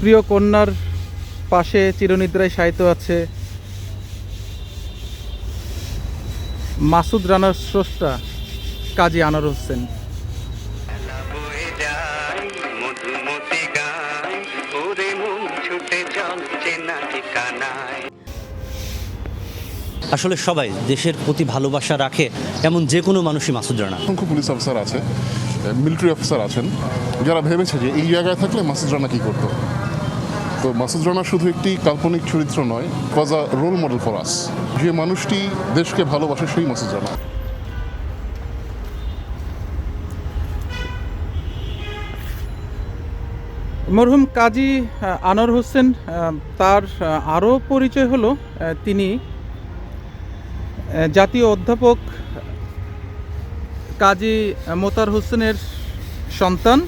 প্রিয় কন্যার পাশে চিরনিদ্রায় শায়িত আছে মাসুদ রানার স্রষ্টা কাজী আনার হোসেন। আসলে সবাই দেশের প্রতি ভালোবাসা রাখে এমন যে কোনো মানুষই মাসুদ রানা। অসংখ্য পুলিশ অফিসার আছে মিলিটারি অফিসার আছেন যারা ভেবেছে যে এই জায়গায় থাকলে মাসুদ রানা কী করতো? তো মাসুদ রানা শুধু একটি কাল্পনিক চরিত্র নয় was a role model for us যে মানুষটি দেশকে ভালোবাসে সেই মাসুদ রানা। মরহুম কাজী আনোয়ার হোসেন তার আরও পরিচয় হলো তিনি জাতীয় অধ্যাপক কাজী মোতার হোসেনের সন্তান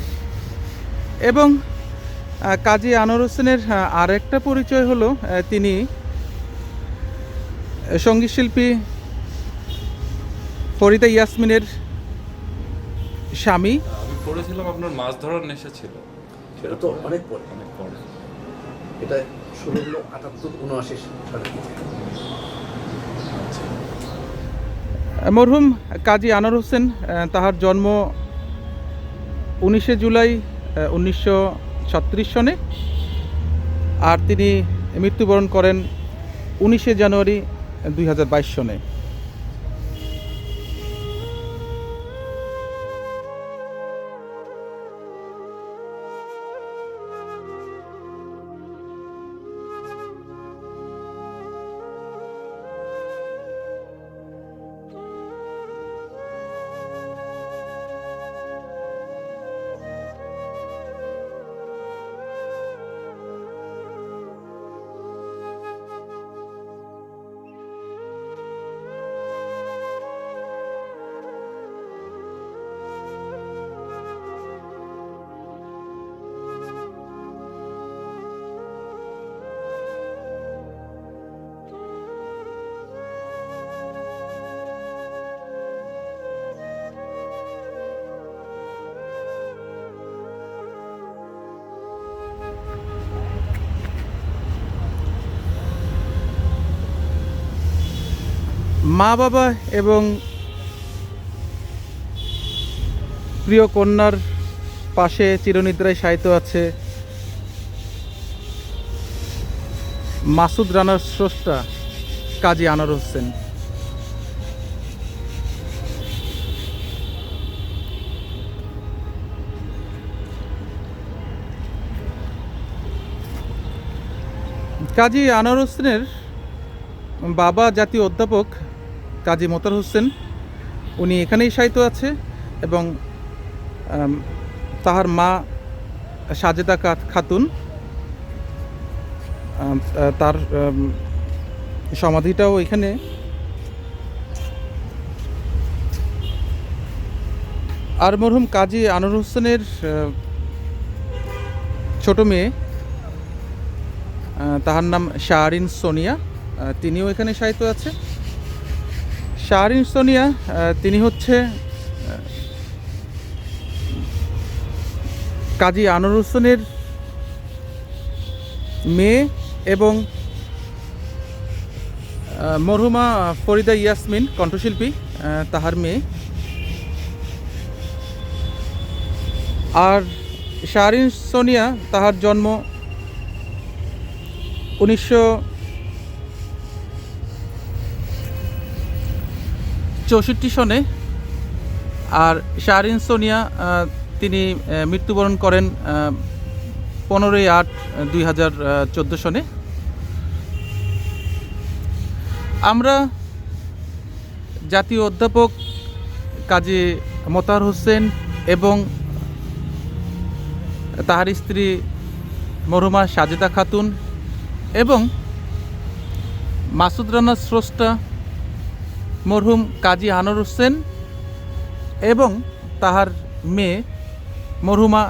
এবং কাজী আনোয়ার হোসেনের আরেকটা পরিচয় হলো তিনি আহ, সঙ্গীতশিল্পী ফরিদা ইয়াসমিনের স্বামী। আমি পড়েছিলাম আপনার মাছ ধরার নেশা ছিল। সেটা তো অনেক পরে। অনেক পরে। এটা শুরু হলো আটাত্তর উনআশি সালের মরহুম কাজী আনোয়ার হোসেন তাহার জন্ম উনিশে জুলাই উনিশশো ছত্রিশ সনে। আর তিনি মৃত্যুবরণ করেন উনিশে জানুয়ারি দুই হাজার বাইশ সনে। মা বাবা এবং প্রিয় কন্যার পাশে চিরনিদ্রায় শায়িত আছে মাসুদ রানার স্রষ্টা কাজী আনার হোসেন। কাজী আনার হোসেনের বাবা জাতীয় অধ্যাপক কাজী মোতার হোসেন, উনি এখানেই শায়িত আছে এবং তাহার মা সাজেদা খাতুন তার সমাধিটাও এখানে। আর মরহুম কাজী আনোয়ার হোসেনের ছোট মেয়ে তাহার নাম শাহরিন সোনিয়া তিনিও এখানে সাহিত্য আছে। শাহরিন সোনিয়া তিনি হচ্ছে কাজী আনোয়ার হোসেনের মেয়ে এবং মরহুমা ফরিদা ইয়াসমিন কণ্ঠশিল্পী তাহার মেয়ে। আর শাহরিন সোনিয়া, তাহার জন্ম উনিশশো চৌষট্টি সনে আর শাহরিন সোনিয়া তিনি মৃত্যুবরণ করেন পনেরোই আট দুই হাজার চোদ্দ সনে। আমরা জাতীয় অধ্যাপক কাজী মোতার হোসেন এবং তাহার স্ত্রী মরহুমা সাজেদা খাতুন এবং মাসুদ রানার স্রষ্টা মরহুম কাজী আনোয়ার হোসেন এবং তাহার মেয়ে মরহুমা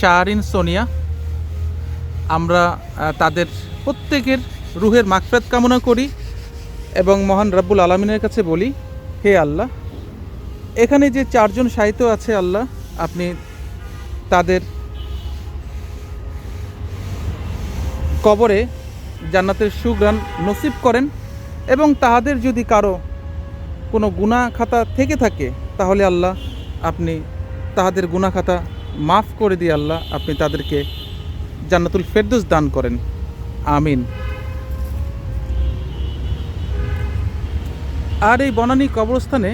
শাহরিন সোনিয়া। আমরা তাদের প্রত্যেকের রুহের মাকফেত কামনা করি এবং মহান রাব্বুল আলমিনের কাছে বলি, হে আল্লাহ, এখানে যে চারজন সাহিত্য আছে আল্লাহ, আপনি তাদের কবরে জান্নাতের সুগ্রাণ নসিব করেন এবং তাহাদের যদি কারও কোনো গুণা খাতা থেকে থাকে, তাহলে আল্লাহ আপনি তাহাদের গুণা খাতা মাফ করে দিয়ে আল্লাহ আপনি তাদেরকে জান্নাতুল ফেরদৌস দান করেন। আমিন। আর এই বনানী কবরস্থানে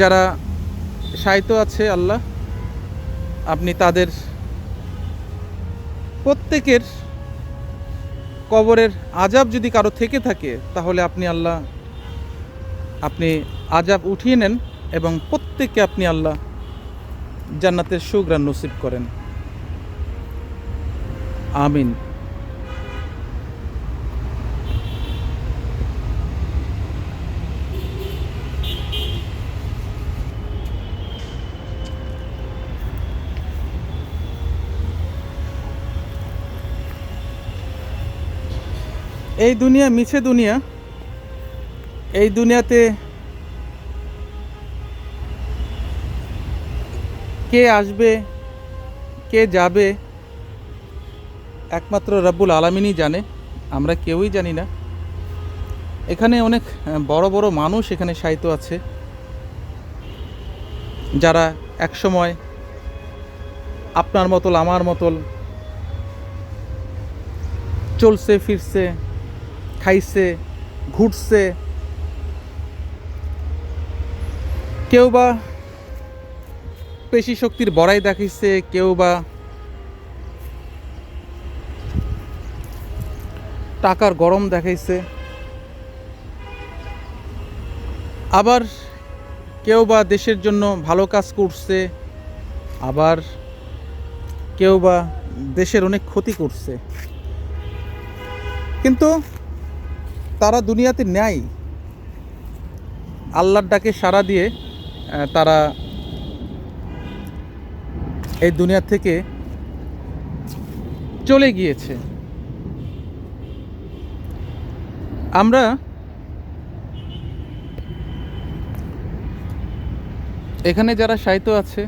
যারা সাহিত্য আছে আল্লাহ, আপনি তাদের প্রত্যেকের কবরের আজাব যদি কারও থেকে থাকে, তাহলে আপনি আল্লাহ আপনি আজাব উঠিয়ে নেন এবং প্রত্যেককে আপনি আল্লাহ জান্নাতের সুগ্রাণ নসিব করেন। আমিন। এই দুনিয়া মিছে দুনিয়া এই দুনিয়াতে কে আসবে, কে যাবে, একমাত্র রব্বুল আলমিনই জানে, আমরা কেউই জানি না। এখানে অনেক বড় বড় মানুষ এখানে সাহিত্য আছে, যারা একসময় আপনার মতল, আমার মতল, চলছে, ফিরছে, খাইছে, ঘুরছে কেউ বা পেশি শক্তির বড়াই দেখাইছে কেউ বা টাকার গরম দেখাইছে। আবার কেউ বা দেশের জন্য ভালো কাজ করছে, আবার কেউ বা দেশের অনেক ক্ষতি করছে। কিন্তু তারা দুনিয়াতে নেয় আল্লাহর ডাকে সাড়া দিয়ে তারা এই দুনিয়া থেকে চলে গিয়েছে। আমরা এখানে যারা সাহিত্য আছে,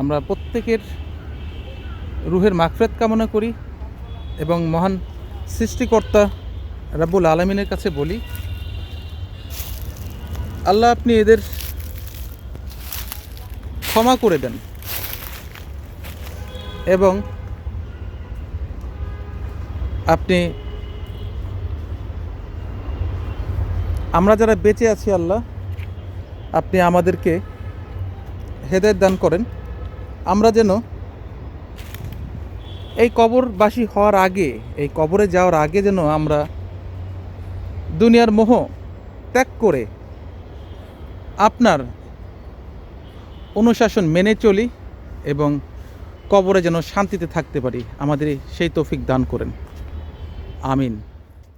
আমরা প্রত্যেকের রুহের মাগফিরাত কামনা করি এবং মহান সৃষ্টিকর্তা রাব্বুল আলমিনের কাছে বলি, আল্লাহ আপনি এদের ক্ষমা করে দেন। এবং আপনি আমরা যারা বেঁচে আছি আল্লাহ, আপনি আমাদেরকে হেদায়ত দান করেন। আমরা যেন এই কবরবাসী হওয়ার আগে, এই কবরে যাওয়ার আগে যেন আমরা দুনিয়ার মোহ ত্যাগ করে আপনার অনুশাসন মেনে চলি এবং কবরে যেন শান্তিতে থাকতে পারি। আমাদের সেই তৌফিক দান করেন। আমিন।